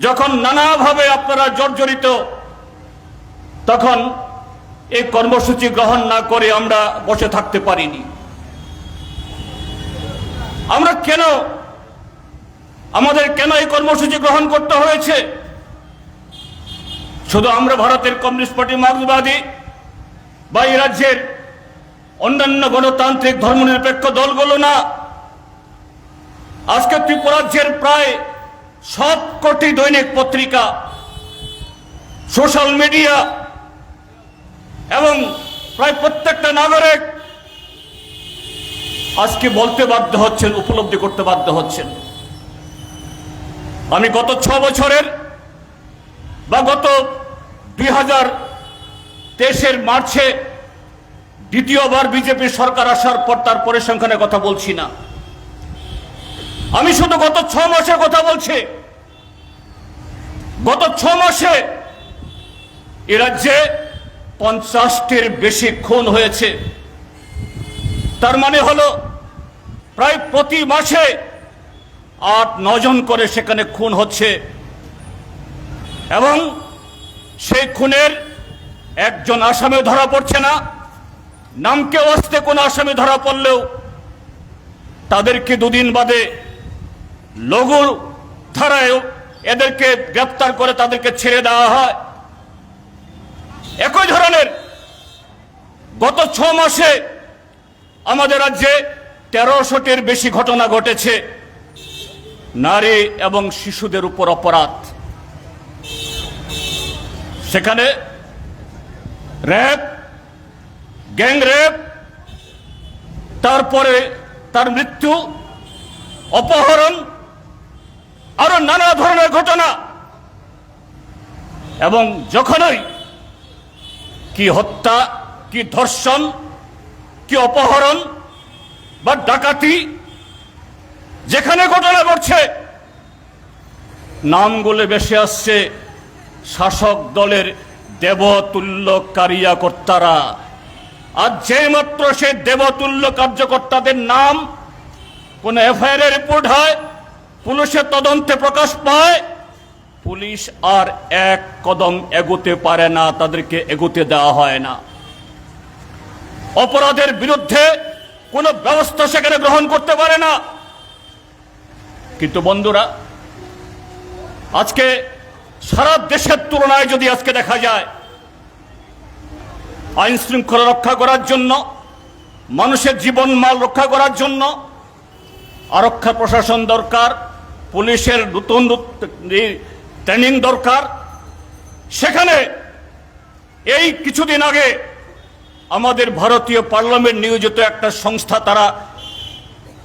যখন নানাভাবে আপনারা জর্জরিত, তখন এই কর্মসূচি গ্রহণ না করে আমরা বসে থাকতে পারিনি। আমরা কেন, আমাদের কেন এই কর্মসূচি গ্রহণ করতে হয়েছে? শুধু আমরা ভারতের কমিউনিস্ট পার্টি মার্ক্সবাদী, বা এই রাজ্যের অন্যান্য গণতান্ত্রিক ধর্মনিরপেক্ষ দলগুলো না। আজকে ত্রিপুরাজ্যের প্রায় সব কোটি দৈনিক পত্রিকা, সোশ্যাল মিডিয়া এবং প্রায় প্রত্যেকটা নাগরিক আজকে বলতে বাধ্য হচ্ছেন, উপলব্ধি করতে বাধ্য হচ্ছেন। আমি গত ছ বছরের বা গত দুই হাজার তেইশের মার্চে দ্বিতীয়বার বিজেপি সরকার আসার পর তার পরিসংখ্যানের কথা বলছি না। আমি শুধু গত ছ মাসের কথা বলছি। গত ছ মাসে এ রাজ্যে পঞ্চাশটির বেশি খুন হয়েছে। তার মানে হলো, প্রায় প্রতি মাসে আট নজন করে সেখানে খুন হচ্ছে। এবং সেই খুনের একজন আসামে ধরা পড়ছে না। নামকে অস্তে কোন আসামি ধরা পড়লেও তাদেরকে দুদিন বাদে লঘু ধারায় এদেরকে গ্রেপ্তার করে তাদেরকে ছেড়ে দেওয়া হয়। একই ধরনের গত ছ মাসে আমাদের রাজ্যে তেরোশোটির বেশি ঘটনা ঘটেছে। নারী এবং শিশুদের উপর অপরাধ। সেখানে র্যাব, গ্যাং র্যাব, তারপরে তার মৃত্যু, অপহরণ আরও নানা ধরনের ঘটনা। এবং যখনই কি হত্যা, কি ধর্ষণ, কি অপহরণ বা ডাকাতি যেখানে ঘটনা ঘটছে, নামগুলো বেশি আসছে শাসক দলের দেবতুল্য কারিয়াকর্তারা আর যে মাত্র সে দেবতুল্য কার্যকর্তাদের নাম কোন এফআইআর রিপোর্ট হয় পুলিশের তদন্তে প্রকাশ পায়, পুলিশ আর এক কদম এগোতে পারে না, তাদেরকে এগোতে দেওয়া হয় না। অপরাধের বিরুদ্ধে কোনো ব্যবস্থা সেখানে গ্রহণ করতে পারে না। কিন্তু বন্ধুরা, আজকে সারা দেশের তুলনায় যদি আজকে দেখা যায়, আইন শৃঙ্খলা রক্ষা করার জন্য, মানুষের জীবন মাল রক্ষা করার জন্য, আরক্ষা প্রশাসন দরকার পুলিশের নতুন ট্রেনিং দরকার। সেখানে এই কিছুদিন আগে আমাদের ভারতীয় পার্লামেন্ট নিয়োজিত একটা সংস্থা, তারা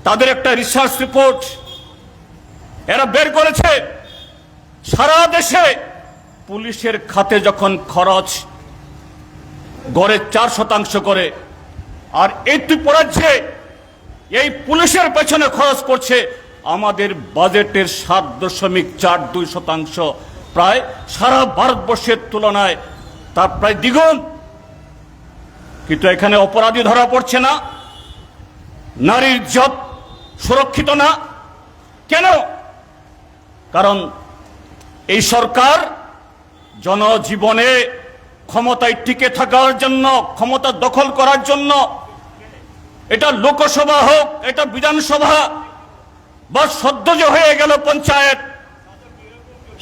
তাদের একটা রিসার্চ রিপোর্ট এরা বের করেছে। সারা দেশে পুলিশের খাতে যখন খরচ গড়ে চার শতাংশ করে, আর এই ত্রিপুরাজ্যে এই পুলিশের পেছনে খরচ করছে আমাদের বাজেটের সাত দশমিক চার দুই শতাংশ প্রায় সারা ভারতবর্ষের তুলনায় তার প্রায় দ্বিগুণ। কিন্তু এখানে অপরাধী ধরা পড়ছে না। নারীর জব সুরক্ষিত না। কেন? কারণ এই সরকার জনজীবনে ক্ষমতায় টিকে থাকার জন্য, ক্ষমতা দখল করার জন্য, এটা লোকসভা হোক, এটা বিধানসভা বা সদ্য যে হয়ে গেল পঞ্চায়েত।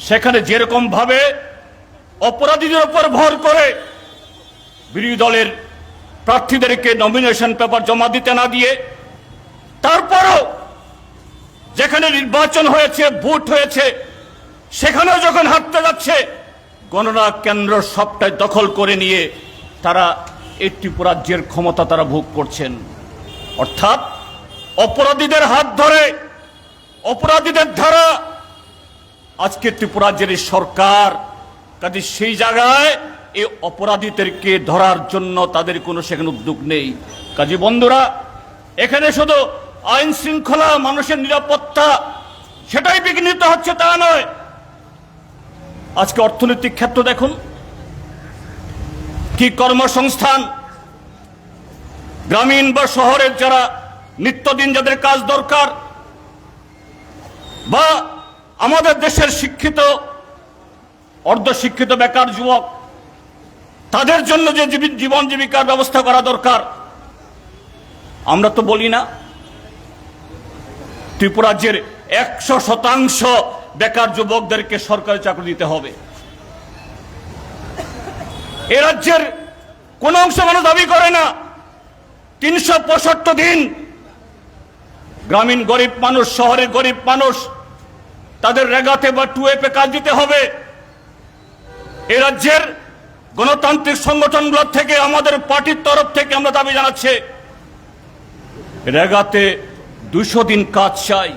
সেখানে যেরকম ভাবে অপরাধীদের উপর ভর করে বিরোধী দলের প্রার্থীদেরকে নমিনেশন পেপার জমা দিতে না দিয়ে, তারপরও যেখানে নির্বাচন হয়েছে, ভোট হয়েছে, সেখানেও যখন হাঁটতে যাচ্ছে, গণনা কেন্দ্র সবটাই দখল করে নিয়ে তারা এই ত্রিপুরাজ্যের ক্ষমতা তারা ভোগ করছেন। অর্থাৎ অপরাধীদের হাত ধরে অপরাধীদের ধারা। আজকে ত্রিপুরাজ্যের এই সরকার, কাজে সেই জায়গায় এই অপরাধীদেরকে ধরার জন্য তাদের কোনো সেখানে উদ্যোগ নেই। কাজী বন্ধুরা, এখানে শুধু আইন শৃঙ্খলা, মানুষের নিরাপত্তা, সেটাই বিঘ্নিত হচ্ছে তা নয়। আজকে অর্থনৈতিক ক্ষেত্র দেখুন, কি কর্মসংস্থান, গ্রামীণ বা শহরের যারা নিত্যদিন যাদের কাজ দরকার বা আমাদের দেশের শিক্ষিত, অর্ধশিক্ষিত বেকার যুবক, তাদের জন্য যে জীবি- জীবন জীবিকার ব্যবস্থা করা দরকার, আমরা তো বলি না। ত্রিপুরাজ্যের একশো শতাংশ বেকার যুবকদেরকে সরকারি চাকরি দিতে হবে। এ রাজ্যের কোন অংশ মানুষ দাবি করে না, তিনশো পঁয়ষট্টি দিন গ্রামীণ গরিব মানুষ, শহরের গরিব মানুষ, তাদের রেগাতে বা টুয়েপে কাজ দিতে হবে। এ রাজ্যের গণতান্ত্রিক সংগঠনগুলোর থেকে, আমাদের পার্টির তরফ থেকে আমরা দাবি জানাচ্ছি, রেগাতে দুশো দিন কাজ চাই,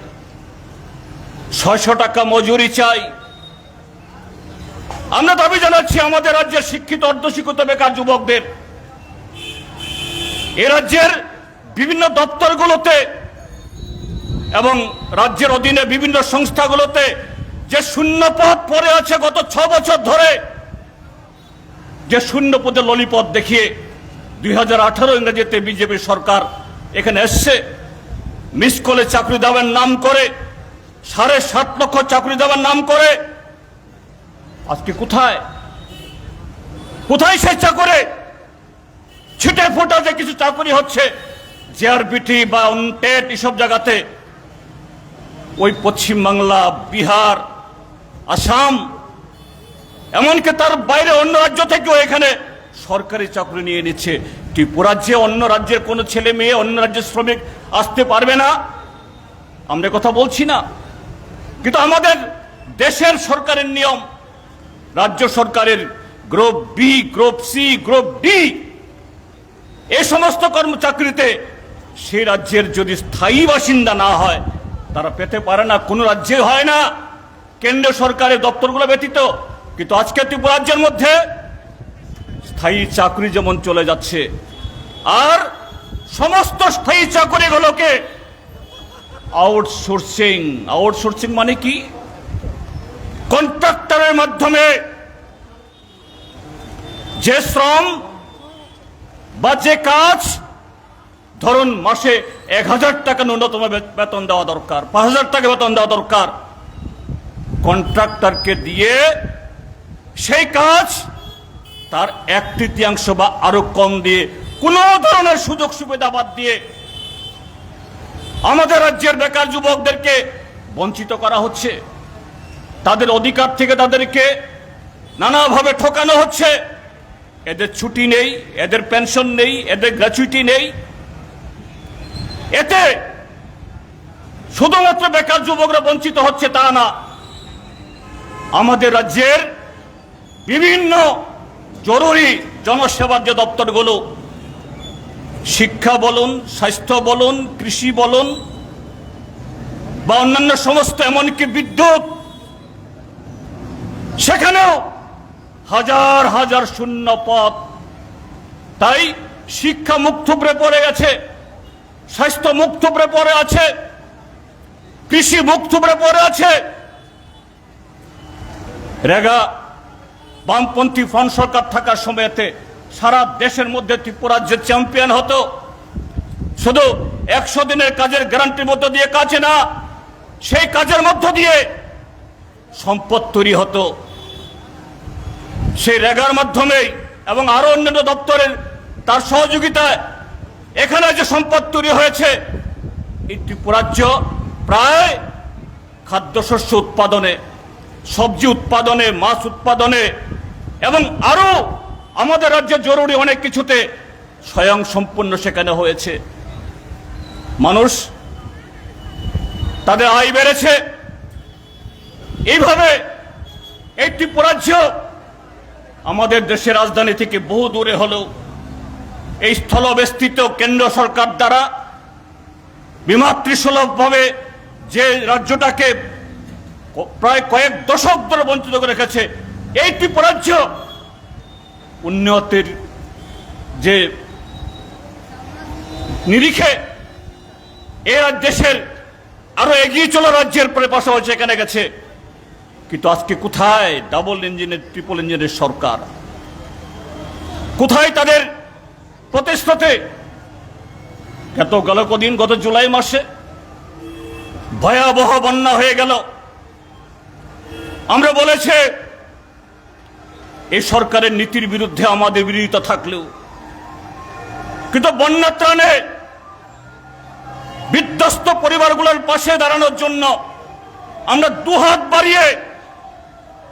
ছয়শো টাকা মজুরি চাই। আমরা দাবি জানাচ্ছি, আমাদের রাজ্যের শিক্ষিত, অর্ধশিক্ষিত, বেকার যুবকদের। এ রাজ্যের বিভিন্ন দপ্তরগুলোতে এবং রাজ্যের অধীনে বিভিন্ন সংস্থাগুলোতে যে শূন্য পদ পড়ে আছে গত ছ বছর ধরে, যে শূন্য পদে ললিপদ দেখিয়ে দুই হাজার আঠারো ইংরেজিতে বিজেপি সরকার এখানে এসছে, মিস কলে চাকরি দেওয়ার নাম করে, সাড়ে সাত লক্ষ চাকরি দেওয়ার নাম করে, আজকে কোথায়? কোথায় সে চাকরে? ছিটে ফোটা যে কিছু চাকরি হচ্ছে জেআরবিটি বা টেট এসব জায়গাতে ওই পশ্চিম বাংলা, বিহার, আসাম, এমনকি তার বাইরে অন্য রাজ্য থেকেও এখানে সরকারি চাকরি নিয়ে নিচ্ছে ত্রিপুরাজ্যে অন্য রাজ্যের কোনো ছেলে মেয়ে, অন্য রাজ্যের শ্রমিক আসতে পারবে না। আমরা কথা বলছি না। কিন্তু আমাদের দেশের সরকারের নিয়ম, রাজ্য সরকারের group B group C group D এই সমস্ত কর্ম চাকরিতে সেই রাজ্যের যদি স্থায়ী বাসিন্দা না হয় তারা পেতে পারে না, কোনো রাজ্যে হয় না। কেন্দ্রীয় সরকারের দপ্তরগুলো ব্যতীত। কিন্তু আজকে ত্রিপুরা রাজ্যের মধ্যে স্থায়ী চাকরি যেমন চলে যাচ্ছে, আর সমস্ত স্থায়ী চাকরিগুলোকে আউটসোর্সিং আউটসোর্সিং মানে কি? কন্ট্রাক্টরের মাধ্যমে যে শ্রম বা যে কাজ ধরুন মাসে এক হাজার টাকা ন্যূনতম বেতন দেওয়া দরকার, পাঁচ হাজার টাকা বেতন দেওয়া দরকার। কন্ট্রাক্টরকে দিয়ে সেই কাজ তার এক তৃতীয়াংশ বা আরও কম দিয়ে, কোনো ধরনের সুযোগ সুবিধা বাদ দিয়ে আমাদের রাজ্যের বেকার যুবকদেরকে বঞ্চিত করা হচ্ছে। তাদের অধিকার থেকে তাদেরকে নানাভাবে ঠকানো হচ্ছে। এদের ছুটি নেই, এদের পেনশন নেই, এদের গ্র্যাচুইটি নেই। এতে শুধুমাত্র বেকার যুবকরা বঞ্চিত হচ্ছে তা না, আমাদের রাজ্যের বিভিন্ন জরুরি জনসেবার যে দপ্তরগুলো, শিক্ষা বলুন, স্বাস্থ্য বলুন, কৃষি বলুন, বা অন্যান্য সমস্ত এমনকি বিদ্যুৎ, সেখানেও হাজার হাজার শূন্য পদ তাই শিক্ষা মুখ মুক্তব্রে পড়ে গেছে। স্বাস্থ্য মুক্তব্রে পড়ে আছে কৃষি মুক্তব্রে পড়ে আছে। রেগা, বামপন্থী ফ্রন্ট সরকার থাকার সময়তে সারা দেশের মধ্যে ত্রিপুরা যে চ্যাম্পিয়ন হতো। শুধু একশো দিনের কাজের গ্যারান্টির মধ্য দিয়ে কাজে না, সেই কাজের মধ্য দিয়ে সম্পদ তৈরি হতো। সেই রেগার মাধ্যমেই এবং আরও অন্যান্য দপ্তরের তার সহযোগিতায় এখানে যে সম্পদ তৈরি হয়েছে এই ত্রিপুরাজ্য প্রায় খাদ্যশস্য উৎপাদনে, সবজি উৎপাদনে, মাছ উৎপাদনে, এবং আরও আমাদের রাজ্যে জরুরি অনেক কিছুতে স্বয়ং সম্পূর্ণ সেখানে হয়েছে। মানুষ তাদের আয় বেড়েছে। এইভাবে এই ত্রিপুরাজ্য আমাদের দেশের রাজধানী থেকে বহু দূরে হলেও এই স্থলবেষ্টিত কেন্দ্র সরকার দ্বারা বিমাতৃসুলভভাবে যে রাজ্যটাকে প্রায় কয়েক দশক ধরে বঞ্চিত করে রেখেছে এই ত্রিপুরাজ্য উন্নতির যে নিরিখে এ দেশের আরও এগিয়ে চলা রাজ্যের পরে পাশাপাশি এখানে গেছে। কিন্তু আজকে কোথায় ডাবল ইঞ্জিনের ট্রিপল ইঞ্জিনের সরকার? কোথায় তাদের প্রতিশ্রুতি। এত গেল কদিন গত জুলাই মাসে ভয়াবহ বন্যা হয়ে গেল। আমরা বলেছে, এই সরকারের নীতির বিরুদ্ধে আমাদের বিরোধিতা থাকলেও, কিন্তু বন্যা ত্রাণে বিধ্বস্ত পরিবারগুলোর পাশে দাঁড়ানোর জন্য আমরা দুহাত বাড়িয়ে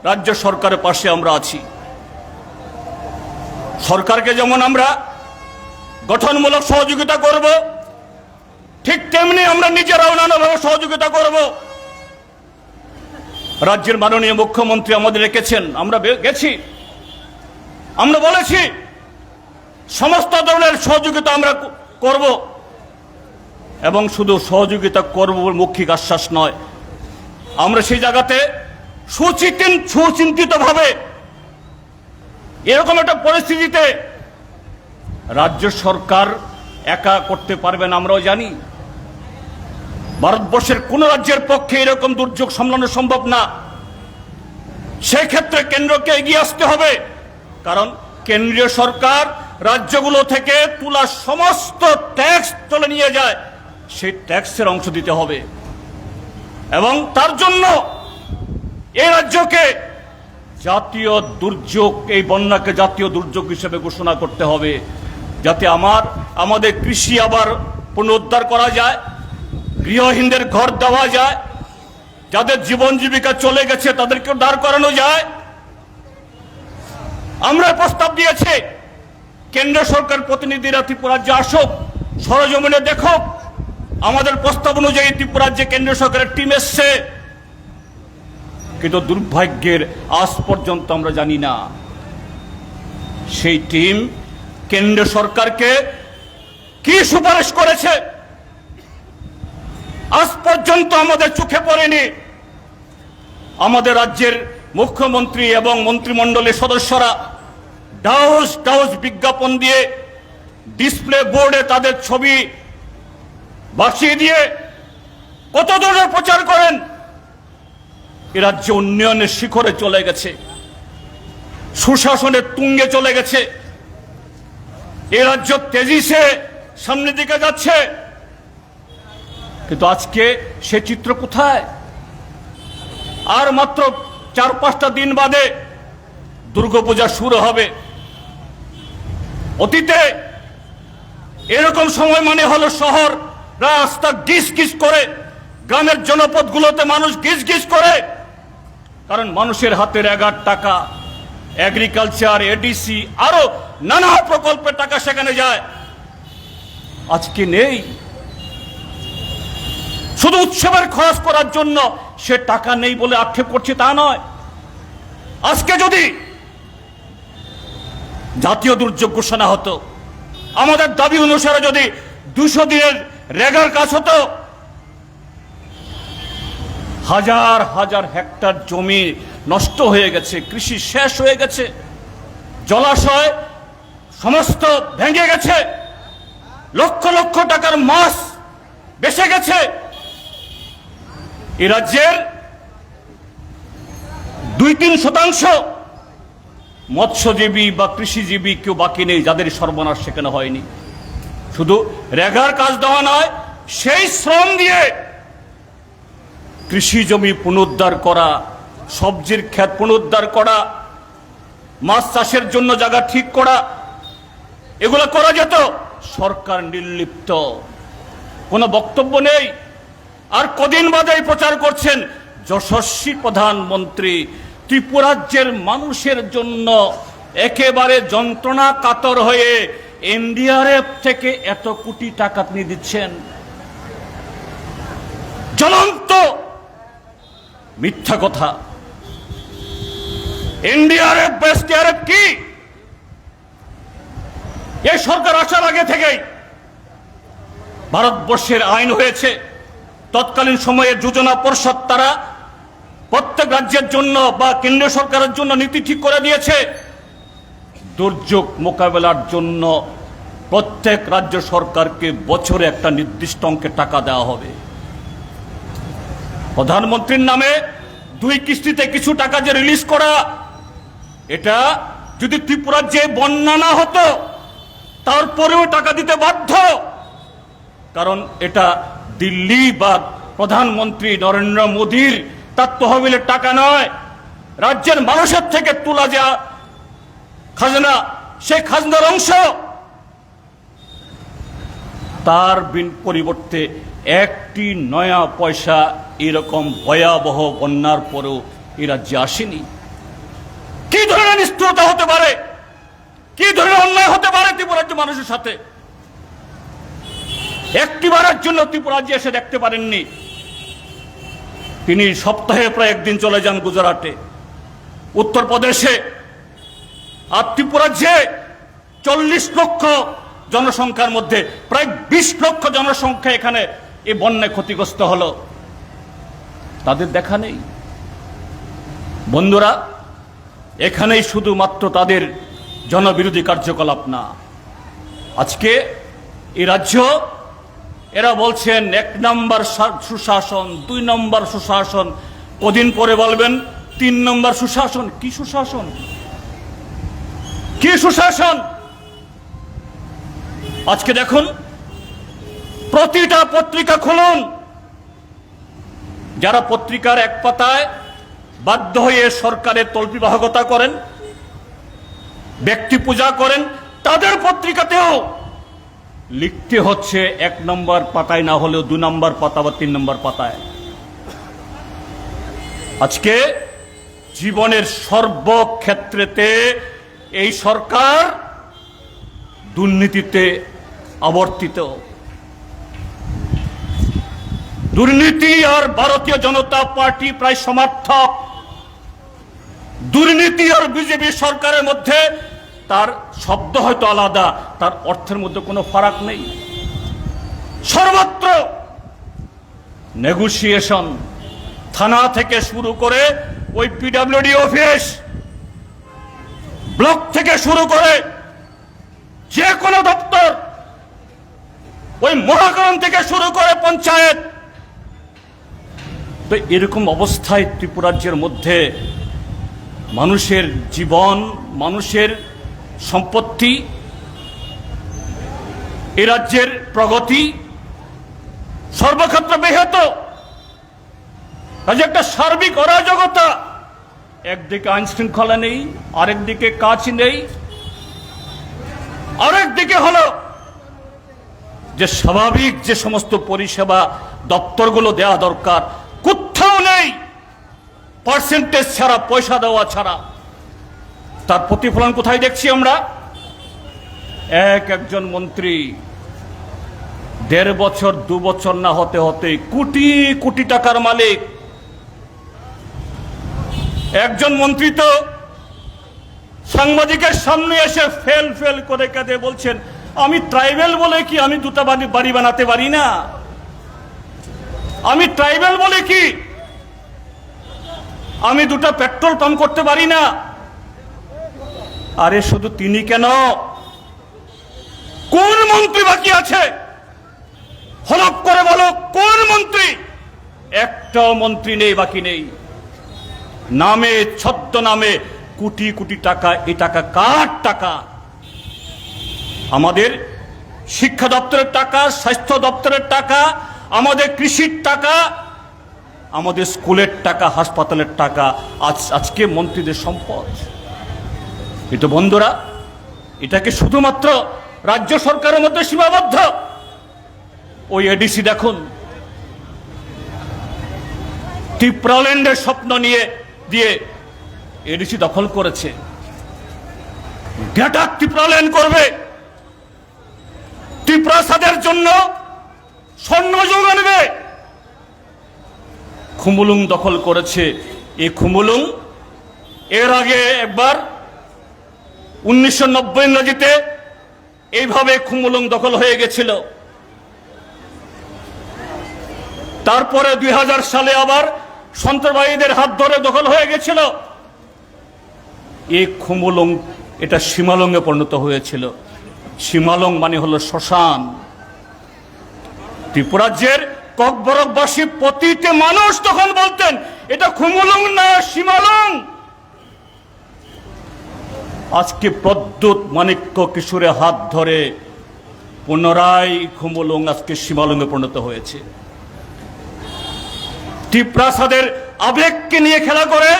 রাজ্য সরকারের পাশে আমরা আছি। সরকারকে যেমন আমরা গঠনমূলক সহযোগিতা করব। ঠিক তেমনি আমরা নিজেরাও নানাভাবে সহযোগিতা করব। রাজ্যের মাননীয় মুখ্যমন্ত্রী আমাদের রেখেছেন, আমরা গেছি। আমরা বলেছি, সমস্ত ধরনের সহযোগিতা আমরা করব। এবং শুধু সহযোগিতা করব মৌখিক আশ্বাস নয়, আমরা সেই জায়গাতে সুচিন্তিন সুচিন্তিতভাবে এরকম একটা পরিস্থিতিতে রাজ্য সরকার একা করতে পারবেন আমরাও জানি। ভারতবর্ষের কোন রাজ্যের পক্ষে এরকম দুর্যোগ সামলানো সম্ভব না। সেই ক্ষেত্রে কেন্দ্রকে এগিয়ে আসতে হবে, কারণ কেন্দ্রীয় সরকার রাজ্যগুলো থেকে তোলা সমস্ত ট্যাক্স তুলে নিয়ে যায়, সেই ট্যাক্সের অংশ দিতে হবে। এবং তার জন্য এই রাজ্যকে জাতীয় দুর্যোগ, এই বন্যাকে জাতীয় দুর্যোগ হিসেবে ঘোষণা করতে হবে। যাতে আমার, আমাদের কৃষি আবার পুনরুদ্ধার করা যায়, গৃহহীনদের ঘর দেওয়া যায়, যাদের জীবন জীবিকা চলে গেছে তাদেরকে দাঁড় করানো যায়। আমরা প্রস্তাব দিয়েছি, কেন্দ্র সরকার প্রতিনিধিরা ত্রিপুরাজ্যে আসুক, সরজমিনে দেখুক, আমাদের প্রস্তাব অনুযায়ী ত্রিপুরাজ্যে কেন্দ্র সরকারের টিম এসছে। কিন্তু দুর্ভাগ্যের আজ পর্যন্ত আমরা জানি না, সেই টিম কেন্দ্র সরকারকে কি সুপারিশ করেছে? আজ পর্যন্ত আমাদের চোখে পড়েনি। আমাদের রাজ্যের মুখ্যমন্ত্রী এবং মন্ত্রিমণ্ডলের সদস্যরা ডাউস ডাউস বিজ্ঞাপন দিয়ে ডিসপ্লে বোর্ডে তাদের ছবি বাসিয়ে দিয়ে কত ধরনের প্রচার করেন? এ রাজ্য উন্নয়নের শিখরে চলে গেছে। সুশাসনের তুঙ্গে চলে গেছে। এ রাজ্য তেজিসে সামনের দিকে যাচ্ছে। কিন্তু আজকে সে চিত্র কোথায়? আর মাত্র চার পাঁচটা দিন বাদে দুর্গাপূজা শুরু হবে। অতীতে এরকম সময় মানে হলো শহর, রাস্তা গিস গিস করে, গ্রামের জনপদগুলোতে মানুষ গিস গিস করে। কারণ মানুষের হাতের এগার টাকা। এগ্রিকালচার এডিসি আরও নানা প্রকল্পের টাকা সেখানে যায়। আজকে নেই। শুধু উৎসবের খরচ করার জন্য সে টাকা নেই বলে আক্ষেপ করছে তা নয়। আজকে যদি জাতীয় দুর্যোগ ঘোষণা হতো, আমাদের দাবি অনুসারে যদি দুশো দিনের রেগার কাজ হতো, হাজার হাজার হেক্টর জমি নষ্ট হয়ে গেছে, কৃষি শেষ হয়ে গেছে, জলাশয় সমস্ত ভেঙে গেছে, লক্ষ লক্ষ টাকার মাছ বেসে গেছে। এ রাজ্যের দুই তিন শতাংশ মৎস্যজীবী বা কৃষিজীবী কেউ বাকি নেই, যাদের সর্বনাশ সেখানে হয়নি। শুধু রেগার কাজ দেওয়া নয়, সেই শ্রম দিয়ে কৃষি জমি পুনরুদ্ধার করা সবজির ক্ষেত পুনরুদ্ধার করা, মাছ চাষের জন্য জায়গা ঠিক করা, এগুলো করা যেত। সরকার নির্লিপ্ত। কোনো বক্তব্য নেই। আর কদিন বাদে প্রচার করছেন যশস্বী প্রধানমন্ত্রী। ত্রিপুরাজ্যের মানুষের জন্য একেবারে যন্ত্রণা কাতর হয়ে এনডিআরএফ থেকে এত কোটি টাকা তিনি দিচ্ছেন। জ্বলন্ত মিথ্যা কথা। এনডিআরএফ এসডিআরএফ কি? এই সরকার আসার আগে থেকেই ভারতবর্ষের আইন হয়েছে। তৎকালীন সময়ে যোজনা পরিষদ তারা প্রত্যেক রাজ্যের জন্য বা কেন্দ্রীয় সরকারের জন্য নীতি ঠিক করে দিয়েছে। দুর্যোগ মোকাবেলার জন্য প্রত্যেক রাজ্য সরকারকে বছরে একটা নির্দিষ্ট অঙ্কের টাকা দেওয়া হবে। প্রধানমন্ত্রীর নামে দুই কিস্তিতে কিছু টাকা যে রিলিজ করা এটা যদি ত্রিপুরার যে বন্যা না হতো, তারপরেও টাকা দিতে বাধ্য। কারণ এটা দিল্লি বা প্রধানমন্ত্রী নরেন্দ্র মোদীর তার তহবিলের টাকা নয়। রাজ্যের মানুষের থেকে তোলা যা খাজনা, সেই খাজনার অংশ। তার পরিবর্তে একটি নয়া পয়সা এরকম ভয়াবহ বন্যার পরেও এ রাজ্যে আসেনি। কি ধরনের নিষ্ঠুরতা হতে পারে? কি ধরনের অন্যায় হতে পারে ত্রিপুরাজ্য মানুষের সাথে? একটি বারের জন্য ত্রিপুরাজ্যে এসে দেখতে পারেননি। তিনি সপ্তাহে প্রায় একদিন চলে যান গুজরাটে। উত্তরপ্রদেশে। আর ত্রিপুরাজ্যে চল্লিশ লক্ষ জনসংখ্যার মধ্যে, প্রায় বিশ লক্ষ জনসংখ্যা এখানে এই বন্যায় ক্ষতিগ্রস্ত হলো। তাদের দেখা নেই। বন্ধুরা এখানেই শুধুমাত্র তাদের জনবিরোধী কার্যকলাপ না। আজকে এই রাজ্য, এরা বলছেন এক নম্বর সুশাসন, দুই নম্বর সুশাসন, কদিন পরে বলবেন তিন নম্বর সুশাসন। কি সুশাসন? কি সুশাসন? আজকে দেখুন, প্রতিটা পত্রিকা খুলুন। যারা পত্রিকার এক পাতায় বাধ্য হয়ে সরকারের তল্পিবাহকতা করেন, ব্যক্তি পূজা করেন, তাদের পত্রিকাতেও লিখতে হচ্ছে এক নম্বর পাতায়, না হলেও দু নম্বর পাতা বা তিন নম্বর পাতায়। আজকে জীবনের সর্বক্ষেত্রেতে এই সরকার দুর্নীতিতে আবর্তিত। দুর্নীতি আর ভারতীয় জনতা পার্টি প্রায় সমার্থক। দুর্নীতি আর বিজেপি সরকারের মধ্যে তার শব্দ হয়তো আলাদা, তার অর্থের মধ্যে কোনো ফারাক নেই। সর্বত্র নেগোসিয়েশন থানা থেকে শুরু করে ওই পিডাব্লিউডি অফিস ব্লক থেকে শুরু করে যে কোনো দপ্তর, ওই মহাকরণ থেকে শুরু করে পঞ্চায়েত। তো এরকম অবস্থায় ত্রিপুরাজ্যের মধ্যে মানুষের জীবন, মানুষের সম্পত্তি, এ রাজ্যের প্রগতি সর্বক্ষেত্রে ব্যাহত। কাজে একটা সার্বিক অরাজকতা। একদিকে আইন শৃঙ্খলা নেই, আরেকদিকে কাজ নেই। আরেকদিকে হলো যে স্বাভাবিক যে সমস্ত পরিষেবা দপ্তরগুলো দেওয়া দরকার পার্সেন্টেজ ছাড়া, পয়সা দেওয়া ছাড়া। তার প্রতিফলন কোথায় দেখছি আমরা? এক একজন মন্ত্রী দেড় বছর, দু বছর না হতে হতে কোটি কোটি টাকার মালিক। একজন মন্ত্রী তো সাংবাদিকের সামনে এসে ফেল ফেল করে কাঁদে বলছেন, আমি ট্রাইবেল বলে কি আমি দুটা বাড়ি বানাতে পারি না? আমি ট্রাইবেল বলে কি আমি দুটো পেট্রোল পাম্প করতে পারি না। আরে শুধু তিনি কেন? কোন মন্ত্রী বাকি আছে? হলপ করে বলো, কোন মন্ত্রী? একটাও মন্ত্রী নেই, বাকি নেই। নামে ছদ্ম নামে কোটি কোটি টাকা, এ টাকা কার টাকা? আমাদের শিক্ষা দপ্তরের টাকা, স্বাস্থ্য দপ্তরের টাকা, আমাদের কৃষির টাকা আমাদের স্কুলের টাকা, হাসপাতালের টাকা, আজ, আজকে মন্ত্রীদের সম্পদ। কিন্তু বন্ধুরা, এটাকে শুধুমাত্র রাজ্য সরকারের মধ্যে সীমাবদ্ধ। ওই এডিসি দেখুন। ত্রিপ্রাল্যান্ডের স্বপ্ন নিয়ে, দিয়ে এডিসি দখল করেছে। গ্রেটার ত্রিপ্রাল্যান্ড করবে। ত্রিপ্রাসাদের জন্য স্বর্ণ যোগ আনবে। খুমুলুং দখল করেছে। এই খুমুলুং এর আগে একবার উনিশশো নব্বই ইংরেজিতে এইভাবে খুমুলুং দখল হয়ে গেছিল। তারপরে দুই হাজার সালে আবার সন্ত্রাসবাদীদের হাত ধরে দখল হয়ে গেছিল। এই খুমুলং এটা সীমালংয়ে পরিণত হয়েছিল। সীমালং মানে হলো শ্মশান। ত্রিপুরাজ্যের ককবরকবাসী প্রতিটি মানুষ তখন বলতেন, এটা খুমুলং না সীমালং আজকে প্রদ্যুৎ মানিক্য কিশোরের হাত ধরে পুনরায় খুমুলং আজকে সীমালংয়ে পরিণত হয়েছে। টিপ্রাসাদের আবেগকে নিয়ে খেলা করে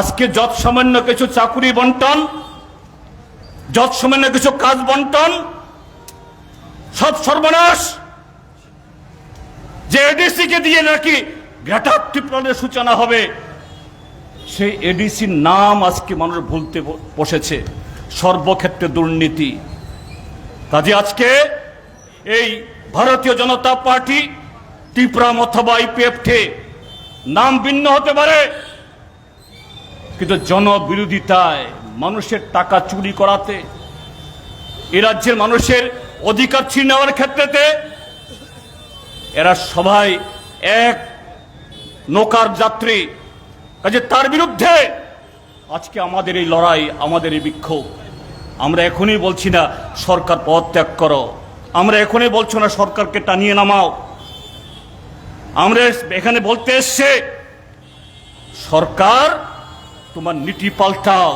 আজকে যৎসামান্য কিছু চাকুরি বন্টন, যৎসমান্য কিছু কাজ বন্টন সব সর্বনাশ যে এডিসি কে দিয়ে নাকি গ্রেটার টিপ্রনের সূচনা হবে? সেই এডিসির নাম আজকে মানুষ ভুলতে বসেছে। সর্বক্ষেত্রে দুর্নীতি। কাজে আজকে এই ভারতীয় জনতা পার্টি ত্রিপুরাম অথবা ইপিএফটে নাম ভিন্ন হতে পারে, কিন্তু জনবিরোধিতায় মানুষের টাকা চুরি করাতে, এ রাজ্যের মানুষের অধিকার ছিনে নেওয়ার ক্ষেত্রেতে এরা সবাই এক নৌকার যাত্রী। কাজে তার বিরুদ্ধে আজকে আমাদের এই লড়াই, আমাদের এই বিক্ষোভ। আমরা এখনই বলছি না, সরকার পদত্যাগ করো। আমরা এখনই বলছো না, সরকারকে টানিয়ে নামাও। আমরা এখানে বলতে এসছে, সরকার তোমার নীতি পাল্টাও।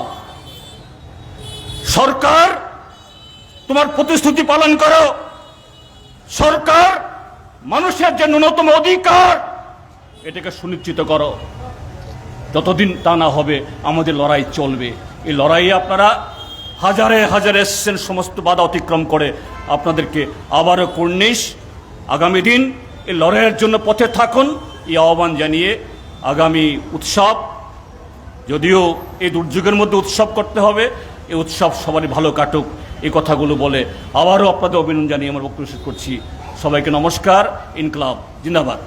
সরকার তোমার প্রতিশ্রুতি পালন করো। সরকার মানুষের যে ন্যূনতম অধিকার। এটাকে সুনিশ্চিত করো। যতদিন তা না হবে, আমাদের লড়াই চলবে। এই লড়াইয়ে আপনারা হাজারে হাজারে এসছেন, সমস্ত বাধা অতিক্রম করে। আপনাদেরকে আবারও কর্নিশ, আগামী দিন এই লড়াইয়ের জন্য পথে থাকুন। এই আহ্বান জানিয়ে আগামী উৎসব, যদিও এই দুর্যোগের মধ্যে উৎসব করতে হবে এই উৎসব সবারই ভালো কাটুক। এই কথাগুলো বলে আবারও আপনাদের অভিনন্দন জানিয়ে আমার বক্তব্য শেষ করছি। সবাইকে নমস্কার ইনকলাব জিন্দাবাদ।